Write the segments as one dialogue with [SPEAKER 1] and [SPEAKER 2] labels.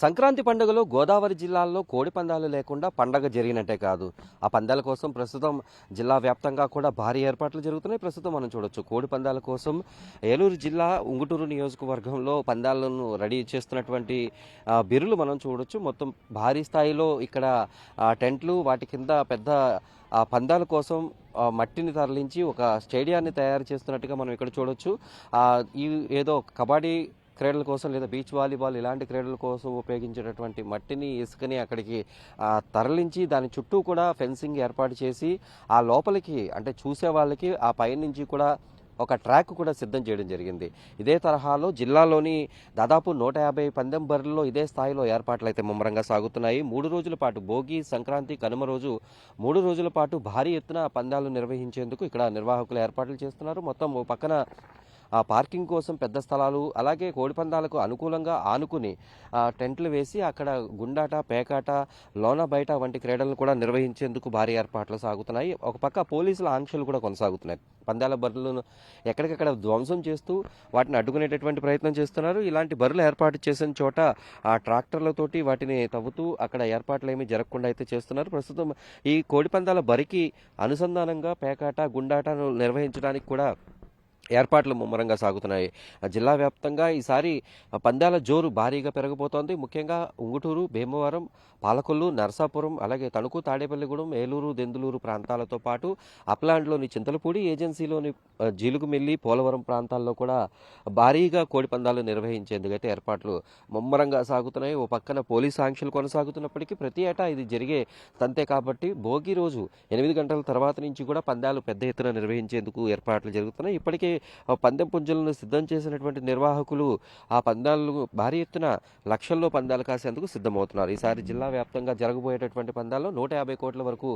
[SPEAKER 1] సంక్రాంతి పండుగలో గోదావరి జిల్లాల్లో కోడి పందాలు లేకుండా పండగ జరిగినట్టే కాదు. ఆ పందాల కోసం ప్రస్తుతం జిల్లా వ్యాప్తంగా కూడా భారీ ఏర్పాట్లు జరుగుతున్నాయి. ప్రస్తుతం మనం చూడొచ్చు కోడి పందాల కోసం ఏలూరు జిల్లా ఉంగుటూరు నియోజకవర్గంలో పందాలను రెడీ చేస్తున్నటువంటి బిరులు మనం చూడొచ్చు. మొత్తం భారీ స్థాయిలో ఇక్కడ టెంట్లు వాటి కింద పెద్ద ఆ పందాల కోసం మట్టిని తరలించి ఒక స్టేడియాన్ని తయారు చేస్తున్నట్టుగా మనం ఇక్కడ చూడొచ్చు. ఈ ఏదో కబడ్డీ క్రీడల కోసం లేదా బీచ్ వాలీబాల్ ఇలాంటి క్రీడల కోసం ఉపయోగించేటటువంటి మట్టిని ఇసుకని అక్కడికి తరలించి దాని చుట్టూ కూడా ఫెన్సింగ్ ఏర్పాటు చేసి ఆ లోపలికి అంటే చూసే వాళ్ళకి ఆ పైనుంచి కూడా ఒక ట్రాక్ కూడా సిద్ధం చేయడం జరిగింది. ఇదే తరహాలో జిల్లాలోని దాదాపు నూట యాభై పందెం బరిలో ఇదే స్థాయిలో ఏర్పాట్లు అయితే ముమ్మరంగా సాగుతున్నాయి. మూడు రోజుల పాటు భోగి సంక్రాంతి కనుమ రోజు మూడు రోజుల పాటు భారీ ఎత్తున పందాలు నిర్వహించేందుకు ఇక్కడ నిర్వాహకులు ఏర్పాట్లు చేస్తున్నారు. మొత్తం ఓ పక్కన ఆ పార్కింగ్ కోసం పెద్ద స్థలాలు అలాగే కోడిపందాలకు అనుకూలంగా ఆనుకుని ఆ, టెంట్లు వేసి అక్కడ గుండాట పేకాట లోన బయట వంటి క్రీడలను కూడా నిర్వహించేందుకు భారీ ఏర్పాట్లు సాగుతున్నాయి. ఒక పక్క పోలీసుల ఆంక్షలు కూడా కొనసాగుతున్నాయి. పందాల బరులను ఎక్కడికక్కడ ధ్వంసం చేస్తూ వాటిని అడ్డుకునేటటువంటి ప్రయత్నం చేస్తున్నారు. ఇలాంటి బరులు ఏర్పాటు చేసిన చోట ఆ ట్రాక్టర్లతోటి వాటిని తవ్వుతూ అక్కడ ఏర్పాట్లు ఏమీ జరగకుండా అయితే చేస్తున్నారు. ప్రస్తుతం ఈ కోడిపందాల బరికి అనుసంధానంగా పేకాట గుండాటను నిర్వహించడానికి కూడా ఏర్పాట్లు ముమ్మరంగా సాగుతున్నాయి. ఆ జిల్లా వ్యాప్తంగా ఈసారి పందాల జోరు భారీగా పెరగబోతోంది. ముఖ్యంగా ఉంగుటూరు భీమవరం పాలకొల్లు నరసాపురం అలాగే తణుకు తాడేపల్లిగూడెం ఏలూరు దెందులూరు ప్రాంతాలతో పాటు అప్లాండ్లోని చింతలపూడి ఏజెన్సీలోని జీలుగుమిల్లి పోలవరం ప్రాంతాల్లో కూడా భారీగా కోడి పందాలు నిర్వహించేందుకైతే ఏర్పాట్లు ముమ్మరంగా సాగుతున్నాయి. ఓ పక్కన పోలీస్ ఆంక్షలు కొనసాగుతున్నప్పటికీ ప్రతి ఏటా ఇది జరిగే తంతే కాబట్టి భోగి రోజు ఎనిమిది గంటల తర్వాత నుంచి కూడా పందాలు పెద్ద ఎత్తున నిర్వహించేందుకు ఏర్పాట్లు జరుగుతున్నాయి. ఇప్పటికే పందెం పుంజులను సిద్ధం చేసినటువంటి నిర్వాహకులు ఆ పందాలు భారీ ఎత్తున లక్షల్లో పందాలు కాసేందుకు సిద్ధమవుతున్నారు. ఈసారి జిల్లా వ్యాప్తంగా జరగబోయేటటువంటి పందాల్లో నూట యాభై కోట్ల వరకు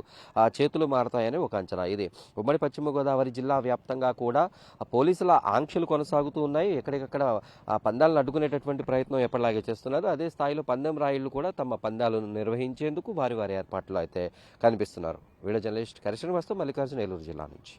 [SPEAKER 1] చేతులు మారతాయని ఒక అంచనా ఇది. ఉమ్మడి పశ్చిమ గోదావరి జిల్లా వ్యాప్తంగా కూడా పోలీసుల ఆంక్షలు కొనసాగుతూ ఉన్నాయి. ఎక్కడికక్కడ ఆ పందాలను అడ్డుకునేటటువంటి ప్రయత్నం ఎప్పటిలాగే చేస్తున్నారు. అదే స్థాయిలో పందెం రాయిళ్ళు కూడా తమ పందాలను నిర్వహించేందుకు వారి వారి ఏర్పాట్లు అయితే కనిపిస్తున్నారు. వీడియో జర్నలిస్ట్ కరిశ్రమ వస్తూ మల్లికార్జున ఏలూరు జిల్లా నుంచి.